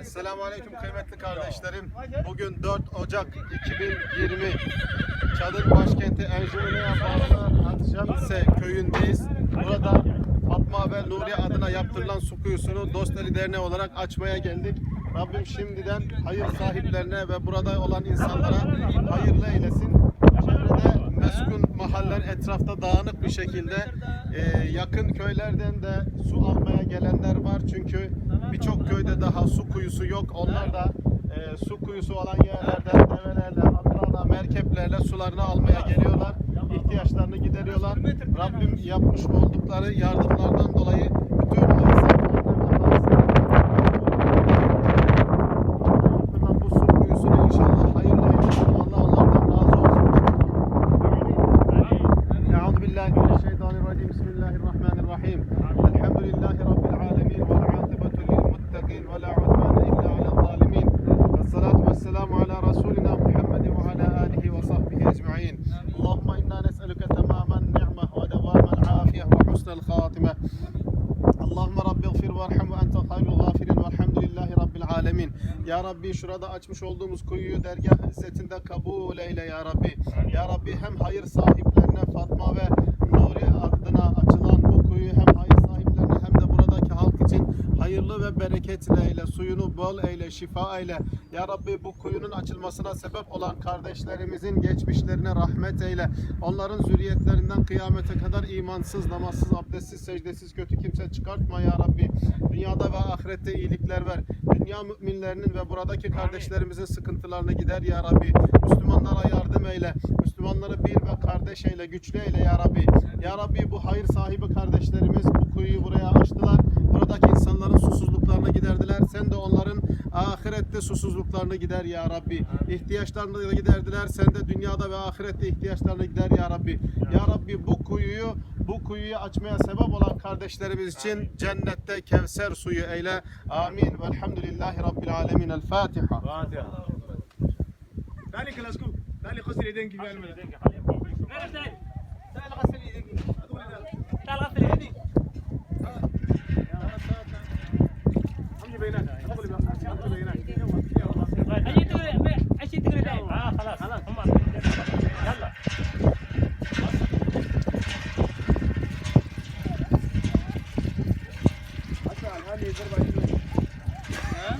Esselamu Aleyküm kıymetli kardeşlerim. Bugün 4 Ocak 2020 Çad'ın başkenti Enjumeni'ye bağlı Atşamse köyündeyiz. Burada Fatma ve Nuri adına yaptırılan su kuyusunu Dost Eli Derneği olarak açmaya geldik. Rabbim şimdiden hayır sahiplerine ve burada olan insanlara hayırlı eylesin. Çevrede meskun mahaller etrafta dağınık bir şekilde e, yakın köylerden de su almaya gelenler var. Çünkü birçok köyde daha su kuyusu yok. Onlar da e, su kuyusu olan yerlerden develerle, atlarla, merkeplerle sularını almaya geliyorlar. İhtiyaçlarını gideriyorlar. Rabbim yapmış oldukları yardımlardan dolayı الرحيم الحمد لله رب العالمين والعاقبة للمتقين ولا عدوان إلا على الظالمين والصلاة والسلام على رسولنا محمد وعلى آله وصحبه أجمعين اللهم إنا نسألك تمام النعمة ودوام العافية وحسن الخاتمة اللهم رب اغفر وارحم وأنت خير الغافرين والحمد lillahi Rabbil alemin. Ya Rabbi şurada açmış olduğumuz kuyuyu dergah izzetinde kabul eyle ya Rabbi. Ya Rabbi hem hayır sahiplerine Fatma ve bereketli eyle. Suyunu bol eyle, şifa eyle. Ya Rabbi bu kuyunun açılmasına sebep olan kardeşlerimizin geçmişlerine rahmet eyle. Onların zürriyetlerinden kıyamete kadar imansız, namazsız, abdestsiz, secdesiz kötü kimse çıkartma ya Rabbi. Dünyada ve ahirette iyilikler ver. Dünya müminlerinin ve buradaki kardeşlerimizin sıkıntılarını gider ya Rabbi. Müslümanlara yardım eyle. Müslümanları bir ve kardeş eyle, güçlü eyle ya Rabbi. Ya Rabbi bu hayır sahibi kardeşlerimiz bu kuyuyu buraya açtılar. Buradaki insanların susuzluklarını giderdiler. Sen de onların ahirette susuzluklarını gider ya Rabbi. İhtiyaçlarını da giderdiler. Sen de dünyada ve ahirette ihtiyaçlarını gider ya Rabbi. Ya Rabbi bu kuyuyu bu kuyuyu açmaya sebep olan kardeşlerimiz için cennette Kevser suyu eyle. Amin. Velhamdülillahi Rabbil alemin. El Fatiha. تعالي كلاسكو تعالي غسل يدينك في الماء Nerede? تعالي غسل يدينك Hadi yukarı bakayım. Ha?